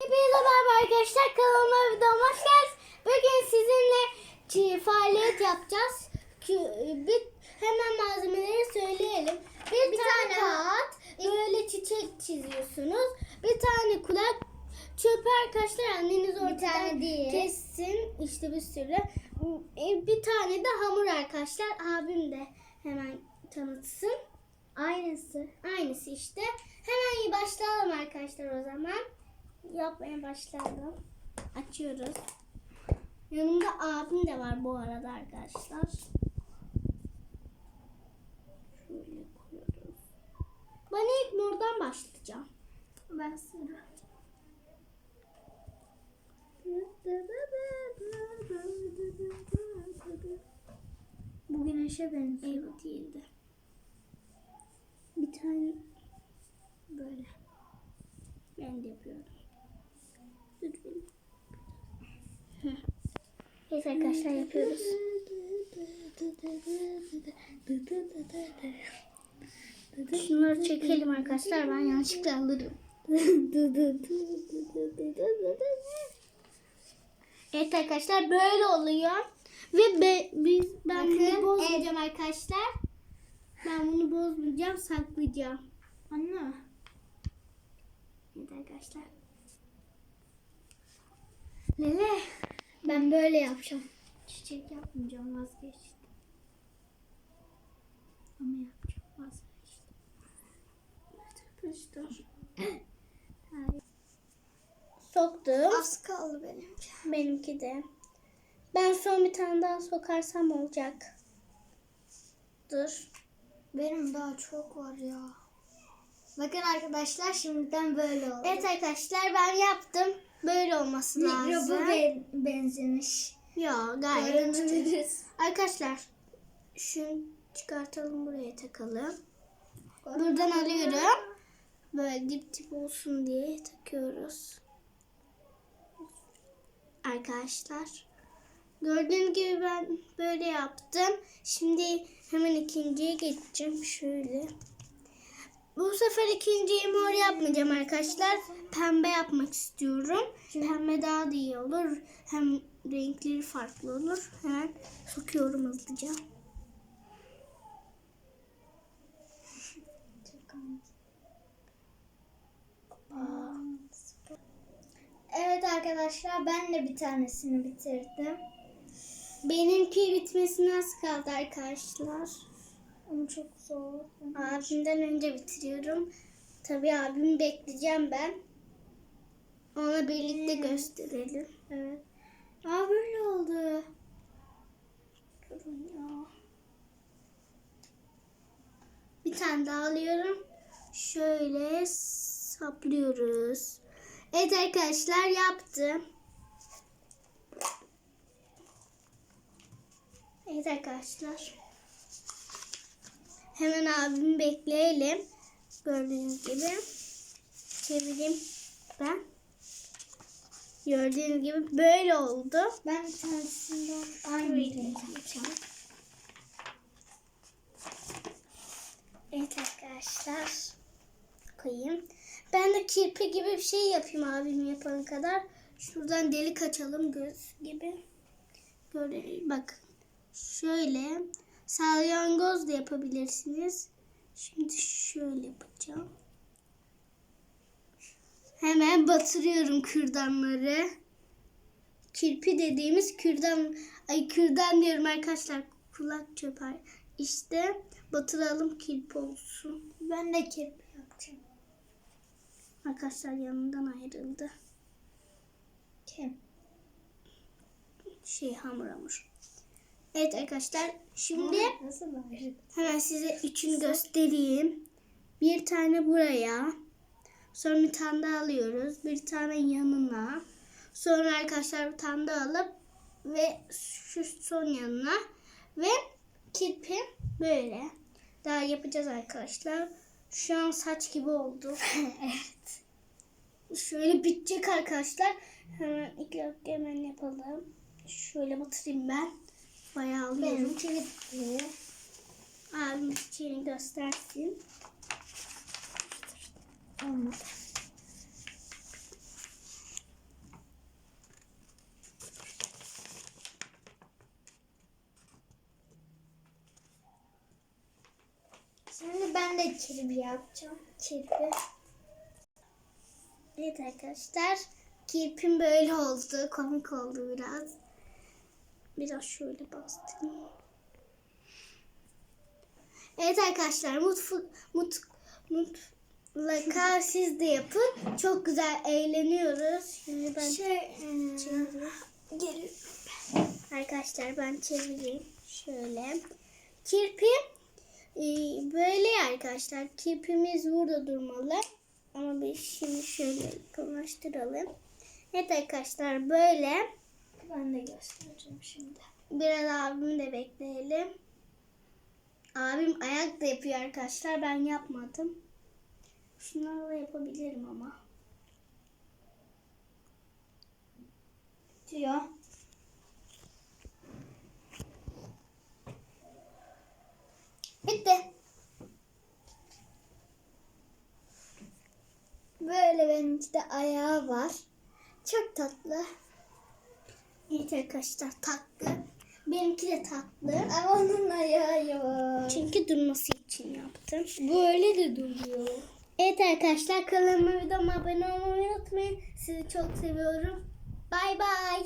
Hepinize merhaba arkadaşlar. Kanalıma videoma hoş geldiniz. Bugün sizinle faaliyet yapacağız. Bir, hemen malzemeleri söyleyelim. Bir, tane, kağıt, böyle çiçek çiziyorsunuz. Bir tane kulak, çöp arkadaşlar anneniz ortadan tane kessin. İşte bir sürü. E, Bir tane de hamur arkadaşlar. Abim de hemen tanıtsın. Aynısı. Aynısı işte. Hemen iyi başlayalım arkadaşlar o zaman. Yapmaya başlayalım. Açıyoruz. Yanımda abim de var bu arada arkadaşlar. Şöyle koyuyoruz. Ben ilk mordan başlayacağım. Ben sıra. Bu güneşe benziyor. Evet değildi. Bir tane böyle. Ben de yapıyorum. Dur benim. Heh. Evet arkadaşlar yapıyoruz. Şunları çekelim arkadaşlar. Ben yanlışlıkla alırım. evet arkadaşlar böyle oluyor. Ve be, biz, ben bunu Bakın, bozmayacağım arkadaşlar. Ben bunu bozmayacağım, saklayacağım. Anne. Evet arkadaşlar. Lele. Ben böyle yapacağım. Çiçek yapmayacağım vazgeçtim. Ama yapacağım vazgeçtim. Arkadaşlar. Soktum. Az kaldı benim. Benimki de. Ben son bir tane daha sokarsam olacak. Dur. Benim daha çok var ya. Bakın arkadaşlar şimdiden böyle oldu. Evet arkadaşlar ben yaptım. Böyle olması lazım. Mikroba be- benzemiş. Ya gayet. Arkadaşlar şunu çıkartalım buraya takalım. Buradan alıyorum. Böyle dip dip olsun diye takıyoruz. Arkadaşlar. Gördüğünüz gibi ben böyle yaptım. Şimdi hemen ikinciye geçeceğim. Şöyle. Bu sefer ikinciyi mor yapmayacağım arkadaşlar. Pembe yapmak istiyorum. Pembe daha da iyi olur. Hem renkleri farklı olur. Hemen sokuyorum hızlıca. Evet arkadaşlar ben de bir tanesini bitirdim. Benimki bitmesine az kaldı arkadaşlar. Ama çok zor. Abimden önce bitiriyorum. Tabii abimi bekleyeceğim ben. Ona birlikte gösterelim. Evet. Aa böyle oldu. Durun ya. Bir tane daha alıyorum. Şöyle saplıyoruz. Evet arkadaşlar yaptım. Evet arkadaşlar. Hemen abimi bekleyelim. Gördüğünüz gibi. Çevireyim ben. Gördüğünüz gibi böyle oldu. Ben bir tanesinden aynı renk yapacağım. Evet arkadaşlar. Koyayım. Ben de kirpi gibi bir şey yapayım abim yapana kadar. Şuradan delik açalım göz gibi. Böyle bak. Şöyle salyangoz da yapabilirsiniz. Şimdi şöyle yapacağım. Hemen batırıyorum kürdanları. Kirpi dediğimiz kürdan, ay kürdan diyorum arkadaşlar. Kulak çöper. İşte batıralım kirpi olsun. Ben de kirpi yapacağım. Arkadaşlar yanından ayrıldı. Kim? Şey hamur hamur. Evet arkadaşlar şimdi hemen size üçünü göstereyim. Bir tane buraya. Sonra bir tane daha alıyoruz. Bir tane yanına. Sonra arkadaşlar bir tane daha alıp ve şu son yanına ve kirpi böyle. Daha yapacağız arkadaşlar. Şu an saç gibi oldu. evet. Şöyle bitecek arkadaşlar. Hemen dakika hemen yapalım. Şöyle batırayım ben. Bayağı alıyorum. Benim çivitli. Abim çiçeğini göstersin. Olmadı. Şimdi ben de kirpi yapacağım. Kirpi. Evet arkadaşlar. Kirpim böyle oldu. Komik oldu biraz. Biraz şöyle bastırayım. Evet arkadaşlar mutfu, mut, mutlaka siz de yapın. Çok güzel eğleniyoruz. Şimdi ben Şey, çevireyim. gel. Arkadaşlar ben çevireyim. Şöyle. Kirpi e, böyle arkadaşlar. Kirpimiz burada durmalı. Ama biz şimdi şöyle yakınlaştıralım. Evet arkadaşlar böyle. Ben de göstereceğim şimdi. Biraz abimi de bekleyelim. Abim ayak da yapıyor arkadaşlar. Ben yapmadım. Şunları da yapabilirim ama. Diyor. Bitti. Böyle benimki de ayağı var. Çok tatlı. Evet arkadaşlar tatlı. Benimki de tatlı. Ama onun ayağı yok. Çünkü durması için yaptım. Böyle de duruyor. Evet arkadaşlar kanalıma videoma abone olmayı unutmayın. Sizi çok seviyorum. Bay bay.